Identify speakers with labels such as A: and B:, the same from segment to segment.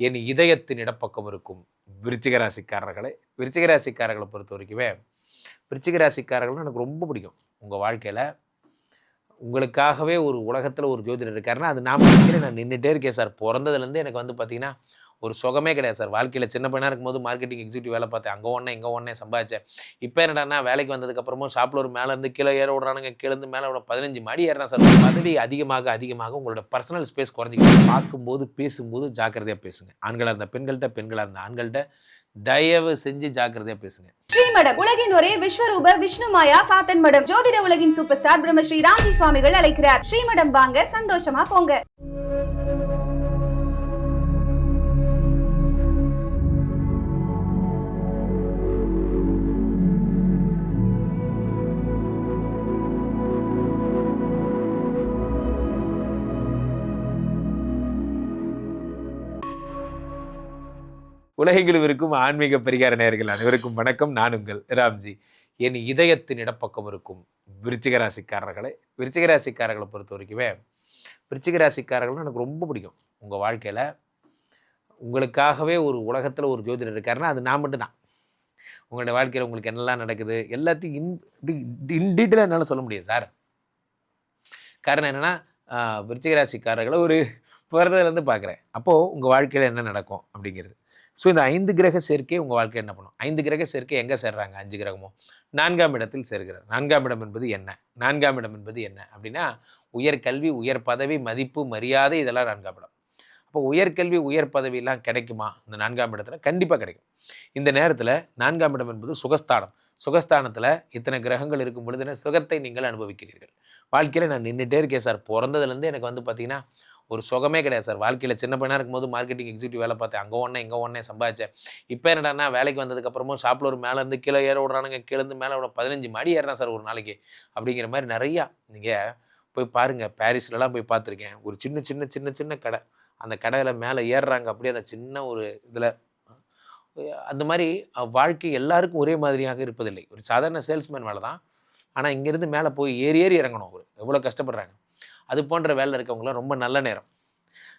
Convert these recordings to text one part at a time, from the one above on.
A: என் இதயத்தின் இடப்பக்கம் இருக்கும் விருச்சிகராசிக்காரர்களை. விருச்சிகராசிக்காரர்களை ராசிக்காரர்களை பொறுத்த வரைக்குமே விருச்சிகராசிக்காரர்கள் எனக்கு ரொம்ப பிடிக்கும். உங்கள் வாழ்க்கையில் உங்களுக்காகவே ஒரு உலகத்தில் ஒரு ஜோதிடர் இருக்காருன்னா அது நான் நான் நின்றுட்டே இருக்கேன் சார். பிறந்ததுலேருந்து எனக்கு வந்து பார்த்தீங்கன்னா ஒரு சுகமே கிடையாது சார். வாழ்க்கையில் சின்ன பையனாக இருக்கும்போது மார்க்கெட்டிங் எக்ஸிக்யூட்டிவ் வேலை பார்த்தேன். அங்கே ஒன்றே இங்கே ஒன்றே சம்பாதிச்சேன். இப்போ என்னடான்னா வேலைக்கு வந்ததுக்கப்புறமும் ஷாப்பில் ஒரு மேலேருந்து கீழே ஏற விடுறானுங்க கீழே மேலே விட பதினஞ்சு மாடி ஏறுறான் சார். பதவி அதிகமாக அதிகமாக உங்களோட பர்சனல் ஸ்பேஸ் குறைஞ்சிக்கிட்டு பார்க்கும்போது பேசும்போது ஜாக்கிரதையாக பேசுங்க. ஆண்களாக இருந்த பெண்கள்கிட்ட பெண்களாக இருந்த ஆண்கள்கிட்ட தயவு செஞ்சு ஜாக்கிரதையாக பேசுங்க.
B: ஸ்ரீமடம் உலகின் ஒரே விஸ்வரூப விஷ்ணு மாயா சாத்தன் மடம். ஜோதிட உலகின் சூப்பர் ஸ்டார் பிரம்மஸ்ரீ ராம்ஜி சுவாமிகள் அழைக்கிறார். ஸ்ரீமடம் வாங்க சந்தோஷமா போங்க.
A: உலகெங்கிலும் இருக்கும் ஆன்மீக பரிகார நேர்கள் அனைவருக்கும் வணக்கம். நான் உங்கள் ராம்ஜி. என் இதயத்தின் இடப்பக்கம் இருக்கும் விருச்சிகராசிக்காரர்களை. விருச்சிகராசிக்காரர்களை ராசிக்காரர்களை பொறுத்த வரைக்குமே விருச்சிகராசிக்காரர்கள் எனக்கு ரொம்ப பிடிக்கும். உங்கள் வாழ்க்கையில் உங்களுக்காகவே ஒரு உலகத்தில் ஒரு ஜோதிடர் இருக்காருன்னா அது நான் மட்டும்தான். உங்களுடைய வாழ்க்கையில் உங்களுக்கு என்னெல்லாம் நடக்குது எல்லாத்தையும் இன் இன் டீட்டெயிலாக என்னால் சொல்ல முடியும் சார். காரணம் என்னென்னா விருச்சிகராசிக்காரர்களை ஒரு பிறந்ததுலேருந்து பார்க்குறேன் அப்போது உங்கள் வாழ்க்கையில் என்ன நடக்கும் அப்படிங்கிறது. ஸோ இந்த ஐந்து கிரக சேர்க்கை உங்கள் வாழ்க்கை என்ன பண்ணும்? ஐந்து கிரக சேர்க்கை எங்கே சேர்றாங்க? அஞ்சு கிரகமும். நான்காம் இடத்தில் சேர்கிறது நான்காம் இடம் என்பது என்ன? நான்காம் இடம் என்பது என்ன? அப்படின்னா உயர் கல்வி உயர் பதவி மதிப்பு மரியாதை இதெல்லாம் நான்காம் இடம். அப்போ உயர்கல்வி உயர் பதவியெல்லாம் கிடைக்குமா? இந்த நான்காம் இடத்துல கண்டிப்பாக கிடைக்கும். இந்த நேரத்தில் நான்காம் இடம் என்பது சுகஸ்தானம். சுகஸ்தானத்தில் இத்தனை கிரகங்கள் இருக்கும் பொழுது சுகத்தை நீங்கள் அனுபவிக்கிறீர்கள். வாழ்க்கையில் நான் நின்றுட்டே இருக்கேன் சார். பிறந்ததுலேருந்து எனக்கு வந்து பார்த்தீங்கன்னா ஒரு சுகமே கிடையாது சார். வாழ்க்கையில் சின்ன பையனாக இருக்கும்போது மார்க்கெட்டிங் எக்ஸிக்யூட்டிவ் வேலை பார்த்தேன். அங்கே ஒன்றே இங்கே ஒன்றே சம்பாதிச்சேன். இப்போ என்னடான்னா வேலைக்கு வந்ததுக்கப்புறமும் ஷாப்பில் ஒரு மேலே இருந்து கீழே ஏற விடுறானுங்க கீழேருந்து மேலே விட பதினஞ்சு மாடி ஏறலாம் சார் ஒரு நாளைக்கு. அப்படிங்கிற மாதிரி நிறையா நீங்கள் போய் பாருங்கள் பாரிஸ்லலாம் போய் பார்த்துருக்கேன். ஒரு சின்ன சின்ன சின்ன சின்ன கடை. அந்த கடையில் மேலே ஏறுறாங்க. அப்படியே அந்த சின்ன ஒரு இதில். அந்த மாதிரி வாழ்க்கை எல்லாருக்கும் ஒரே மாதிரியாக இருப்பதில்லை. ஒரு சாதாரண சேல்ஸ்மேன் வேலை தான் ஆனால் இங்கேருந்து மேலே போய் ஏறி ஏறி இறங்கணும் அவர். எவ்வளோ கஷ்டப்படுறாங்க. அது போன்ற வேலை இருக்கவங்களாம் ரொம்ப நல்ல நேரம்.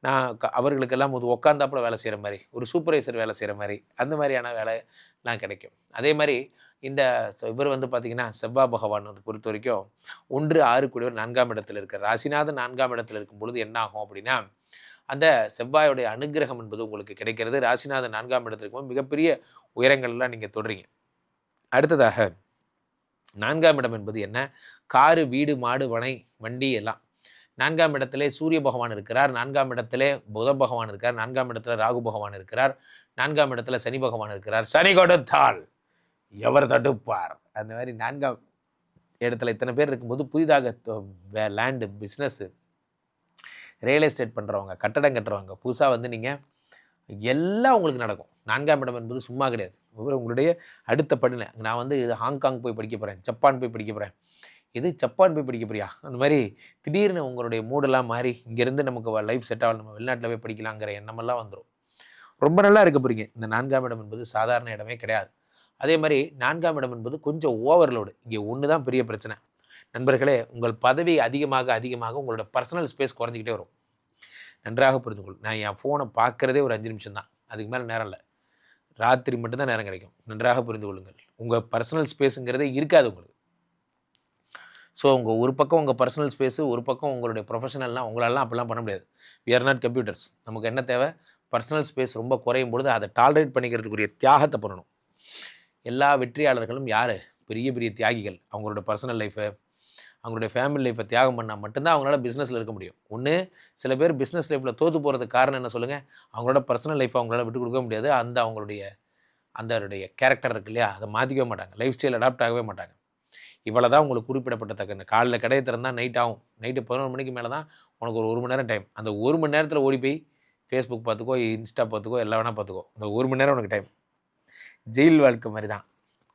A: நான் க- அவர்களுக்கெல்லாம் ஒரு உட்காந்தாப்புல வேலை செய்கிற மாதிரி ஒரு சூப்பர்வைசர் வேலை செய்கிற மாதிரி அந்த மாதிரியான வேலைலாம் கிடைக்கும். அதே மாதிரி இந்த இவர் வந்து பார்த்திங்கன்னா செவ்வாய் பகவான் வந்து பொறுத்த வரைக்கும் ஒன்று ஆறு கூடியவர் நான்காம் இடத்துல இருக்கார். ராசிநாதன் நான்காம் இடத்துல இருக்கும் பொழுது என்ன ஆகும் அப்படின்னா அந்த செவ்வாயோடைய அனுக்கிரகம் என்பது உங்களுக்கு கிடைக்கிறது. ராசிநாதன் நான்காம் இடத்துல இருக்கும்போது மிகப்பெரிய உயரங்கள்லாம் நீங்கள் தொடுறீங்க. அடுத்ததாக நான்காம் இடம் என்பது என்ன? காரு வீடு மாடு வனை வண்டி எல்லாம். நான்காம் இடத்திலே சூரிய பகவான் இருக்கிறார். நான்காம் இடத்திலே புத பகவான் இருக்கிறார். நான்காம் இடத்துல ராகு பகவான் இருக்கிறார். நான்காம் இடத்துல சனி பகவான் இருக்கிறார். சனி கொடுத்தால் எவர் தடுப்பார்? அந்த மாதிரி நான்காம் இடத்துல இத்தனை பேர் இருக்கும்போது புதிதாக லேண்டு பிஸ்னஸ்ஸு ரியல் எஸ்டேட் பண்ணுறவங்க கட்டடம் கட்டுறவங்க புதுசாக வந்து நீங்கள் எல்லாம் உங்களுக்கு நடக்கும். நான்காம் இடம் என்பது சும்மா கிடையாது. உங்களுடைய அடுத்த படிநிலை. நான் வந்து இது ஹாங்காங் போய் படிக்க போகிறேன் ஜப்பான் போய் படிக்க போகிறேன் இது ஜப்பான் போய் படிக்க போறியா? அந்த மாதிரி திடீர்னு உங்களுடைய மூடெல்லாம் மாறி இங்கேருந்து நமக்கு லைஃப் செட் ஆகல நம்ம வெளிநாட்டில் போய் படிக்கலாங்கிற எண்ணமெல்லாம் வந்துடும் ரொம்ப நல்லா இருக்க போறீங்க. இந்த நான்காம் இடம் என்பது சாதாரண இடமே கிடையாது. அதே மாதிரி நான்காம் இடம் என்பது கொஞ்சம் ஓவர்லோடு இங்கே ஒன்று தான் பெரிய பிரச்சனை. நண்பர்களே உங்கள் பதவி அதிகமாக அதிகமாக உங்களோட பர்சனல் ஸ்பேஸ் குறைஞ்சிக்கிட்டே வரும். நன்றாக புரிந்து கொள். நான் என் ஃபோனை பார்க்குறதே ஒரு அஞ்சு நிமிஷம் தான். அதுக்கு மேலே நேரம் இல்லை. ராத்திரி மட்டும்தான் நேரம் கிடைக்கும். நன்றாக புரிந்து கொள்ளுங்கள். உங்கள் பர்சனல் ஸ்பேஸுங்கிறதே இருக்காது உங்களுக்கு. ஸோ உங்கள் ஒரு பக்கம் உங்கள் பர்சனல் ஸ்பேஸு ஒரு பக்கம் உங்களுடைய ப்ரொஃபஷனல்லாம் உங்களாலாம் அப்படிலாம் பண்ண முடியாது. வி ஆர் நாட் கம்ப்யூட்டர்ஸ் நமக்கு என்ன தேவை? பர்சனல் ஸ்பேஸ் ரொம்ப குறையும் பொழுது அதை டாலரேட் பண்ணிக்கிறதுக்குரிய தியாகத்தை பண்ணணும். எல்லா வெற்றியாளர்களும் யார்? பெரிய பெரிய தியாகிகள். அவங்களோட பர்சனல் லைஃபை அவங்களுடைய ஃபேமிலி லைஃப்பை தியாகம் பண்ணால் மட்டும்தான் அவங்களால பிஸ்னஸில் இருக்க முடியும். ஒன்று சில பேர் பிஸ்னஸ் லைஃப்பில் தோற்று போகிறதுக்கு காரணம் என்ன சொல்லுங்கள் அவங்களோட பர்சனல் லைஃப்பை அவங்களால விட்டு கொடுக்க முடியாது. அந்த அவங்களுடைய அந்த கேரக்டர் இருக்கு இல்லையா? அதை மாற்றிக்கவே மாட்டாங்க. லைஃப் ஸ்டைல் அடாப்ட் ஆகவே மாட்டாங்க. இவ்வளோ தான் உங்களுக்கு குறிப்பிடப்பட்டத்தக்க காலையில் கடையை திறந்தால் நைட் ஆகும். நைட்டு பதினொரு மணிக்கு மேலே தான் உனக்கு ஒரு ஒரு மணி நேரம் டைம் அந்த ஒரு மணி நேரத்தில் ஓடி போய் ஃபேஸ்புக் பார்த்துக்கோ இன்ஸ்டா பார்த்துக்கோ எல்லாம் வேணால் பார்த்துக்கோ. அந்த ஒரு மணி நேரம் உனக்கு டைம் ஜெயில் வாழ்க்கை மாதிரி தான்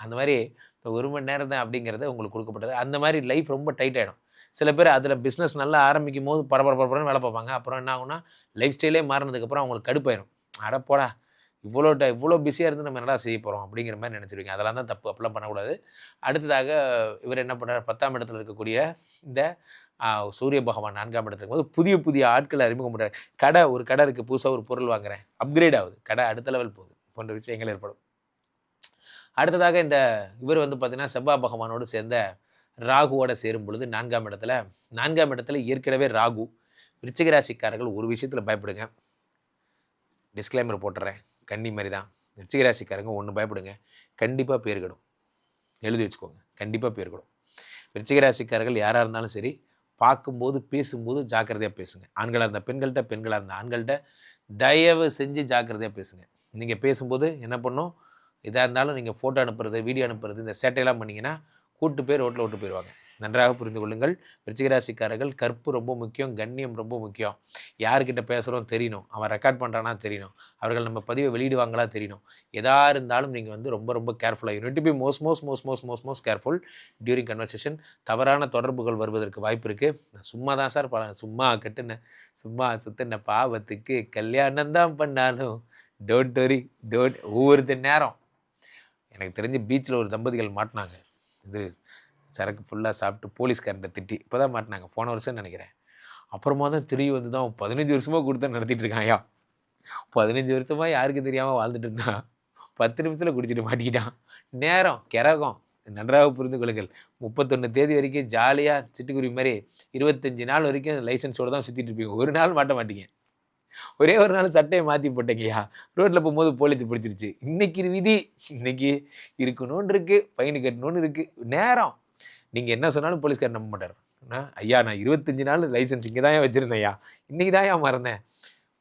A: அந்த மாதிரி இந்த ஒரு மணி நேரம் தான் அப்படிங்கிறது உங்களுக்கு கொடுக்கப்பட்டது. அந்த மாதிரி லைஃப் ரொம்ப டைட் ஆகிடும் சில பேர் அதில் பிஸ்னஸ் நல்லா ஆரம்பிக்கும் போது பரபர வேலை பார்ப்பாங்க. அப்புறம் என்ன ஆகும்னா லைஃப் ஸ்டைலே மாறினதுக்கப்புறம் அவங்களுக்கு கடுப்பாயிடும் அட போடா இவ்வளோ ட இவ்வளோ பிஸியாக இருந்து நம்ம என்னடா செய்ய போகிறோம் அப்படிங்கிற மாதிரி நினச்சிருவீங்க. அதெல்லாம் தான் தப்பு அப்படிலாம் பண்ணக்கூடாது. அடுத்ததாக இவர் என்ன பண்ணுறார் பத்தாம் இடத்துல இருக்கக்கூடிய இந்த சூரிய பகவான் நான்காம் இடத்துல இருக்கும்போது புதிய புதிய ஆட்களை அறிமுகம் பண்ணுறாரு கடை ஒரு கடை இருக்குது புதுசாக ஒரு பொருள் வாங்குறேன். அப்கிரேட் ஆகுது. கடை அடுத்த லெவல் போகுது. போன்ற விஷயங்கள் ஏற்படும். அடுத்ததாக இந்த இவர் வந்து பார்த்திங்கன்னா செவ்வாய் பகவானோடு சேர்ந்த ராகுவோட சேரும் பொழுது நான்காம் இடத்துல நான்காம் இடத்துல ஏற்கனவே ராகு விருச்சிகராசிக்காரர்கள் ஒரு விஷயத்தில் பயப்படுங்க. டிஸ்க்ளைமர் போட்டுறேன். கண்ணி மாதிரி தான். விருச்சிக ராசிக்காரங்க ஒன்று பயப்படுங்க கண்டிப்பாக பேர்கிடும் எழுதி வச்சுக்கோங்க. கண்டிப்பாக பேர் கெடும். ராசிக்காரர்கள் யாராக இருந்தாலும் சரி பார்க்கும்போது பேசும்போது ஜாக்கிரதையாக பேசுங்க. ஆண்களாக இருந்த பெண்கள்கிட்ட பெண்களாக இருந்த ஆண்கள்கிட்ட தயவு செஞ்சு ஜாக்கிரதையாக பேசுங்க. நீங்கள் பேசும்போது என்ன பண்ணும்? இதாக இருந்தாலும் நீங்கள் ஃபோட்டோ அனுப்புறது வீடியோ அனுப்புறது இந்த சேட்டையெல்லாம் பண்ணிங்கன்னா கூட்டு பேர் ரோட்டில் விட்டு போயிடுவாங்க. நன்றாக புரிந்து கொள்ளுங்கள். விருச்சிகராசிக்காரர்கள் கற்பு ரொம்ப முக்கியம் கண்ணியம் ரொம்ப முக்கியம். யார்கிட்ட பேசுகிறோம் தெரியணும். அவன் ரெக்கார்ட் பண்ணுறானா தெரியணும். அவர்கள் நம்ம பதிவை வெளியிடுவாங்களா தெரியணும். எதா இருந்தாலும் நீங்கள் வந்து ரொம்ப ரொம்ப கேர்ஃபுல்லாக you need be most most most most most most careful during conversation தவறான தொடர்புகள் வருவதற்கு வாய்ப்பு இருக்குது நான் சும்மா தான் சார் பல சும்மா கட்டுன சும்மா சுத்தின பாவத்துக்கு கல்யாணம் தான் பண்ணாலும் டோன்ட் வரி டோன்ட் ஒவ்வொருத்த நேரம். எனக்கு தெரிஞ்சு பீச்சில் ஒரு தம்பதிகள் மாட்டினாங்க. இது சரக்கு ஃபுல்லாக சாப்பிட்டு போலீஸ்காரன்ட்ட திட்டி இப்போ தான் மாட்டினாங்க. போன வருஷம் நினைக்கிறேன். அப்புறமா தான் திரும்பி வந்து தான் பதினஞ்சு வருஷமாக கொடுத்து நடத்திட்டு இருக்கான் ஐயா. பதினஞ்சு வருஷமாக யாருக்கு தெரியாமல் வாழ்ந்துட்டு இருந்தான்? பத்து நிமிஷத்தில் குடிச்சிட்டு மாட்டிக்கிட்டான். நேரம் கிரகம் நன்றாக புரிந்து கொள்ளுங்கள். முப்பத்தொன்று தேதி வரைக்கும் ஜாலியாக சிட்டுக்குருவி மாதிரி இருபத்தஞ்சி நாள் வரைக்கும் லைசன்ஸோடு தான் சுற்றிட்டு இருப்பீங்க. ஒரு நாள் மாட்ட மாட்டீங்க. ஒரே ஒரு நாள் சட்டையை மாற்றி போட்டேங்கய்யா. ரோட்டில் போகும்போது போலீஸ் பிடிச்சிருச்சு. இன்னைக்கு விதி. இன்னைக்கு இருக்கணும்னு இருக்குது ஃபைனு கட்டணும்னு இருக்குது நேரம். நீங்கள் என்ன சொன்னாலும் போலீஸ்கார் நம்ப மாட்டார். அண்ணா, ஐயா நான் இருபத்தஞ்சி நாள் லைசன்ஸ் இங்கே தான் வச்சுருந்தேன் ஐயா இன்னைக்கு தான் ஏன் மறந்தேன்.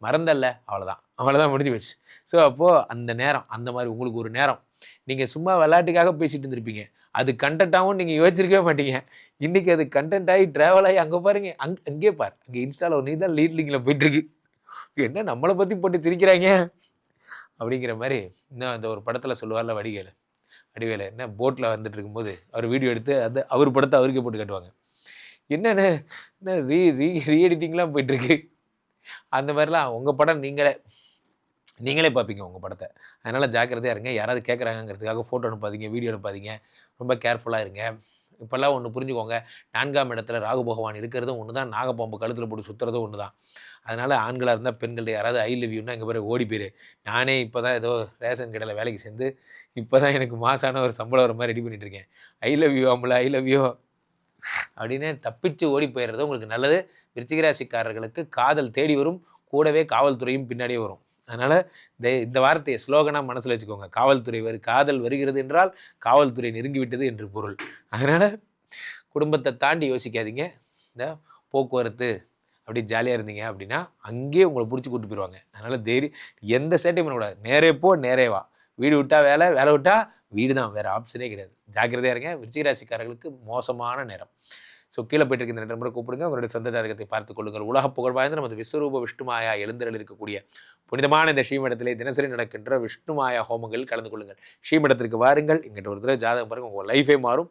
A: மறந்தல்ல அவ்வளோதான் அவ்வளோதான் முடிஞ்சு போச்சு. ஸோ அப்போது அந்த நேரம் அந்த மாதிரி உங்களுக்கு ஒரு நேரம். நீங்கள் சும்மா விளையாட்டுக்காக பேசிகிட்டு இருந்திருப்பீங்க. அது கண்டென்ட்டாகவும் நீங்கள் யோசிச்சிருக்கவே மாட்டீங்க. இன்றைக்கி அது கண்டென்ட் ஆகி ட்ராவல் ஆகி அங்கே பாருங்க. அங் அங்கேயே பார். அங்கே இன்ஸ்டாவில் ஒரு நீ தான் லீட் லிங்கில் போயிட்டுருக்கு என்ன நம்மளை பற்றி போட்டு சிரிக்கிறாங்க அப்படிங்கிற மாதிரி இன்னும் அந்த ஒரு படத்தில் சொல்லுவார்ல வடிவேலு. வடிவேலு என்ன போட்டில் வந்துட்டு இருக்கும்போது அவர் வீடியோ எடுத்து அந்த அவர் படத்தை அவருக்கே போட்டு காட்டுவாங்க. என்னென்ன என்ன ரீ ரீ ரீ எடிட்டிங்லாம் போயிட்டுருக்கு? அந்த மாதிரிலாம் உங்கள் படம் நீங்களே நீங்களே பார்ப்பீங்க உங்கள் படத்தை. அதனால் ஜாக்கிரதையாக இருங்க. யாராவது கேட்குறாங்கங்கிறதுக்காக ஃபோட்டோ அனுப்பாதீங்க வீடியோ அனுப்பாதீங்க. ரொம்ப கேர்ஃபுல்லாக இருங்க. இப்போல்லாம் ஒன்று புரிஞ்சுக்கோங்க. நான்காம் இடத்துல ராகு பகவான் இருக்கிறதும் ஒன்று தான் நாகப்பாம்பு கழுத்தில் போட்டு சுற்றுறதும் ஒன்று தான் அதனால் ஆண்களாக இருந்தால் பெண்கள்ட்ட யாராவது ஐ லவ் யூன்னா எங்கள் பேர் ஓடி போயிரு. நானே இப்போ தான் ஏதோ ரேஷன் கடையில் வேலைக்கு சேர்ந்து இப்போ தான் எனக்கு மாசான ஒரு சம்பளம் வர மாதிரி ரெடி பண்ணிகிட்டு இருக்கேன். ஐ லவ் யூ ஆம்பளை ஐ லவ் யூ அப்படின்னு தப்பிச்சு ஓடி போயிடுறது உங்களுக்கு நல்லது. விருச்சிகராசிக்காரர்களுக்கு காதல் தேடி வரும். கூடவே காவல்துறையும் பின்னாடியே வரும். அதனால் இந்த இந்த வார்த்தையை ஸ்லோகனாக மனசில் வச்சுக்கோங்க. காவல்துறை வரு காதல் வருகிறது என்றால் காவல்துறை நெருங்கி விட்டது என்று பொருள். அதனால் குடும்பத்தை தாண்டி யோசிக்காதீங்க. இந்த போக்குவரத்து அப்படி ஜாலியாக இருந்தீங்க அப்படின்னா அங்கேயே உங்களை பிடிச்சி கூட்டு போயிடுவாங்க அதனால் தைரியம் எந்த சேட்டையும் பண்ணக்கூடாது நேரே போ நேரே வா. வீடு விட்டா வேலை வேலை விட்டா வீடு தான். வேறு ஆப்ஷனே கிடையாது. ஜாக்கிரதையாக இருங்க. விருச்சிகராசிக்காரர்களுக்கு மோசமான நேரம். ஸோ கீழே போயிட்டு இருக்க இந்த நம்பரை கூப்பிடுங்க. உங்களுடைய சொந்த ஜாதகத்தை பார்த்துக் கொள்ளுங்கள். உலக புகழ் வாய்ந்த நமது விஸ்வரூப விஷ்ணுமாயா எழுந்தரில் இருக்கக்கூடிய புனிதமான இந்த ஸ்ரீமடத்திலே தினசரி நடக்கின்ற விஷ்ணுமாயா ஹோமங்களில் கலந்து கொள்ளுங்கள். ஸ்ரீமடத்திற்கு வாருங்கள். இங்கிட்ட ஒரு தடவை ஜாதகம் பாருங்கள் உங்கள் லைஃபே மாறும்.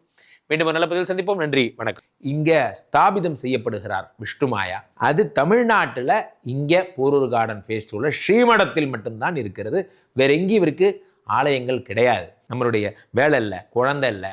A: மீண்டும் ஒரு நல்ல பதில் சந்திப்போம். நன்றி. வணக்கம். இங்கே ஸ்தாபிதம் செய்யப்படுகிறார் விஷ்ணுமாயா அது தமிழ்நாட்டில் இங்கே போரூர் கார்டன் ஃபேஸ்டிவலில் ஸ்ரீமடத்தில் மட்டும்தான் இருக்கிறது. வேற எங்கேயும் இவருக்கு ஆலயங்கள் கிடையாது. நம்மளுடைய வேலை இல்லை குழந்தை இல்லை